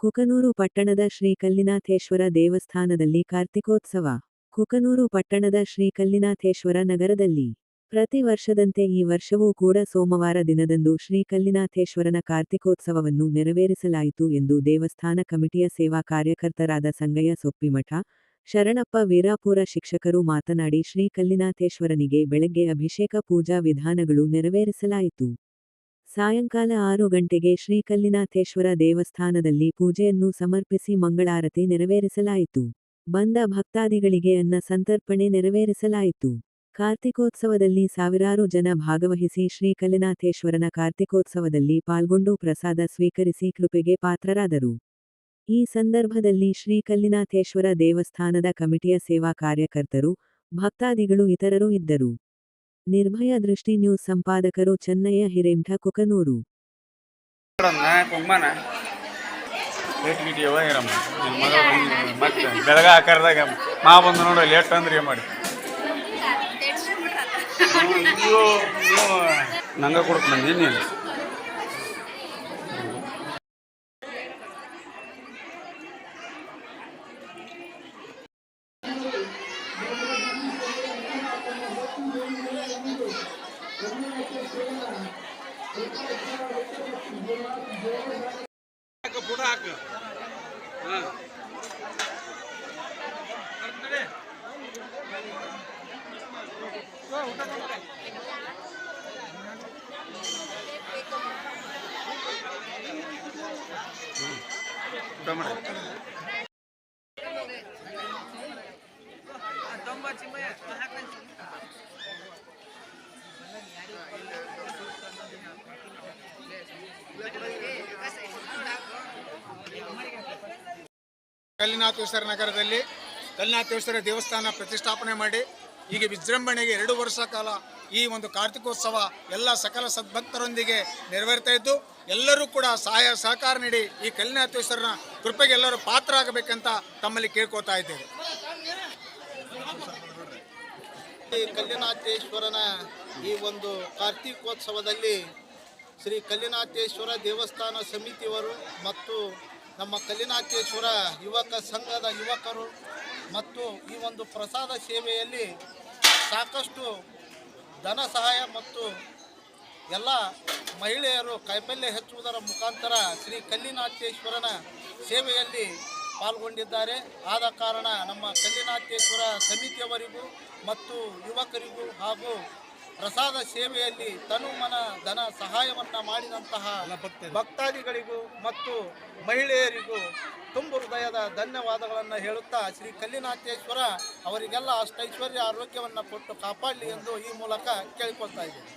ಕುಕನೂರು ಪಟ್ಟಣದ ಶ್ರೀ ಕಲ್ಲಿನಾಥೇಶ್ವರ ದೇವಸ್ಥಾನದಲ್ಲಿ ಕಾರ್ತಿಕೋತ್ಸವ. ಕುಕನೂರು ಪಟ್ಟಣದ ಶ್ರೀ ಕಲ್ಲಿನಾಥೇಶ್ವರ ನಗರದಲ್ಲಿ. ಪ್ರತಿ ವರ್ಷದಂತೆ ಈ ವರ್ಷವೂ ಕೂಡ ಸೋಮವಾರ ದಿನದಂದು ಶ್ರೀ ಕಲ್ಲಿನಾಥೇಶ್ವರನ ಕಾರ್ತಿಕೋತ್ಸವವನ್ನು ನೆರವೇರಿಸಲಾಯಿತು ಎಂದು ದೇವಸ್ಥಾನ ಕಮಿಟಿಯ ಸೇವಾ ಕಾರ್ಯಕರ್ತರಾದ ಸಂಗಯ್ಯ ಸೊಪ್ಪಿಮಠ, ಶರಣಪ್ಪ ವೀರಾಪುರ ಶಿಕ್ಷಕರು ಮಾತನಾಡಿ ಶ್ರೀ ಕಲ್ಲಿನಾಥೇಶ್ವರನಿಗೆ ಬೆಳಗ್ಗೆ ಅಭಿಷೇಕ ಪೂಜಾ ವಿಧಾನಗಳು ನೆರವೇರಿಸಲಾಯಿತು. ಸಾಯಂಕಾಲ ಆರು ಗಂಟೆಗೆ ಶ್ರೀ ಕಲ್ಲಿನಾಥೇಶ್ವರ ದೇವಸ್ಥಾನದಲ್ಲಿ ಪೂಜೆಯನ್ನು ಸಮರ್ಪಿಸಿ ಮಂಗಳಾರತಿ ನೆರವೇರಿಸಲಾಯಿತು. ಬಂದ ಭಕ್ತಾದಿಗಳಿಗೆ ಅನ್ನ ಸಂತರ್ಪಣೆ ನೆರವೇರಿಸಲಾಯಿತು. ಕಾರ್ತಿಕೋತ್ಸವದಲ್ಲಿ ಸಾವಿರಾರು ಜನ ಭಾಗವಹಿಸಿ ಶ್ರೀ ಕಲ್ಲಿನಾಥೇಶ್ವರನ ಕಾರ್ತಿಕೋತ್ಸವದಲ್ಲಿ ಪಾಲ್ಗೊಂಡು ಪ್ರಸಾದ ಸ್ವೀಕರಿಸಿ ಕೃಪೆಗೆ ಪಾತ್ರರಾದರು. ಈ ಸಂದರ್ಭದಲ್ಲಿ ಶ್ರೀ ಕಲ್ಲಿನಾಥೇಶ್ವರ ದೇವಸ್ಥಾನದ ಕಮಿಟಿಯ ಸೇವಾ ಕಾರ್ಯಕರ್ತರು, ಭಕ್ತಾದಿಗಳು ಇತರರು ಇದ್ದರು. ನಿರ್ಭಯ ದೃಷ್ಟಿ ನ್ಯೂಸ್ ಸಂಪಾದಕರು ಚೆನ್ನಯ್ಯ ಹಿರೇಮಠ ಕುಕನೂರು. ಬೆಳಗ ಆಕಾರದಾಗ ಮಾ ಬಂದು ನೋಡು ಲೇಟ್ ಅಂದ್ರೆ ಏನು ಮಾಡಿ ನಂಗೆ ಕೊಡಕ್ಕೆ ಬಂದಿ ನೀನು ಪುಟ ಹಾಕು ಹಾಂ ಊಟ ಮಾಡಿ ಕಲ್ಲಿನಾಥೇಶ್ವರ ನಗರದಲ್ಲಿ ಕಲ್ಲಿನಾಥೇಶ್ವರ ದೇವಸ್ಥಾನ ಪ್ರತಿಷ್ಠಾಪನೆ ಮಾಡಿ ಈಗ ವಿಜೃಂಭಣೆಗೆ ಎರಡು ವರ್ಷ ಕಾಲ ಈ ಒಂದು ಕಾರ್ತಿಕೋತ್ಸವ ಎಲ್ಲ ಸಕಲ ಸದ್ಭಕ್ತರೊಂದಿಗೆ ನೆರವೇರ್ತಾ ಇದ್ದು ಎಲ್ಲರೂ ಕೂಡ ಸಹಾಯ ಸಹಕಾರ ನೀಡಿ ಈ ಕಲ್ಲಿನಾಥೇಶ್ವರನ ಕೃಪೆಗೆ ಎಲ್ಲರೂ ಪಾತ್ರ ಆಗಬೇಕಂತ ತಮ್ಮಲ್ಲಿ ಕೇಳ್ಕೊತಾ ಇದ್ದೇವೆ. ಈ ಕಲ್ಲಿನಾಥೇಶ್ವರನ ಈ ಒಂದು ಕಾರ್ತಿಕೋತ್ಸವದಲ್ಲಿ ಶ್ರೀ ಕಲ್ಲಿನಾಥೇಶ್ವರ ದೇವಸ್ಥಾನ ಸಮಿತಿಯವರು ಮತ್ತು ನಮ್ಮ ಕಲ್ಲಿನಾಥೇಶ್ವರ ಯುವಕ ಸಂಘದ ಯುವಕರು ಮತ್ತು ಈ ಒಂದು ಪ್ರಸಾದ ಸೇವೆಯಲ್ಲಿ ಸಾಕಷ್ಟು ಧನ ಸಹಾಯ ಮತ್ತು ಎಲ್ಲ ಮಹಿಳೆಯರು ಕಾಯಿಪಲ್ಯ ಹೆಚ್ಚುವುದರ ಮುಖಾಂತರ ಶ್ರೀ ಕಲ್ಲಿನಾಥೇಶ್ವರನ ಸೇವೆಯಲ್ಲಿ ಪಾಲ್ಗೊಂಡಿದ್ದಾರೆ. ಆದ ಕಾರಣ ನಮ್ಮ ಕಲ್ಲಿನಾಥೇಶ್ವರ ಸಮಿತಿಯವರಿಗೂ ಮತ್ತು ಯುವಕರಿಗೂ ಹಾಗೂ ಪ್ರಸಾದ ಸೇವೆಯಲ್ಲಿ ತನು ಮನ ಧನ ಸಹಾಯವನ್ನು ಮಾಡಿದಂತಹ ಭಕ್ತಾದಿಗಳಿಗೂ ಮತ್ತು ಮಹಿಳೆಯರಿಗೂ ತುಂಬು ಹೃದಯದ ಧನ್ಯವಾದಗಳನ್ನು ಹೇಳುತ್ತಾ ಶ್ರೀ ಕಲ್ಲಿನಾಥೇಶ್ವರ ಅವರಿಗೆಲ್ಲ ಅಷ್ಟೈಶ್ವರ್ಯ ಆರೋಗ್ಯವನ್ನು ಕೊಟ್ಟು ಕಾಪಾಡಲಿ ಎಂದು ಈ ಮೂಲಕ ಕೇಳಿಕೊಳ್ತಾ ಇದ್ದೇನೆ.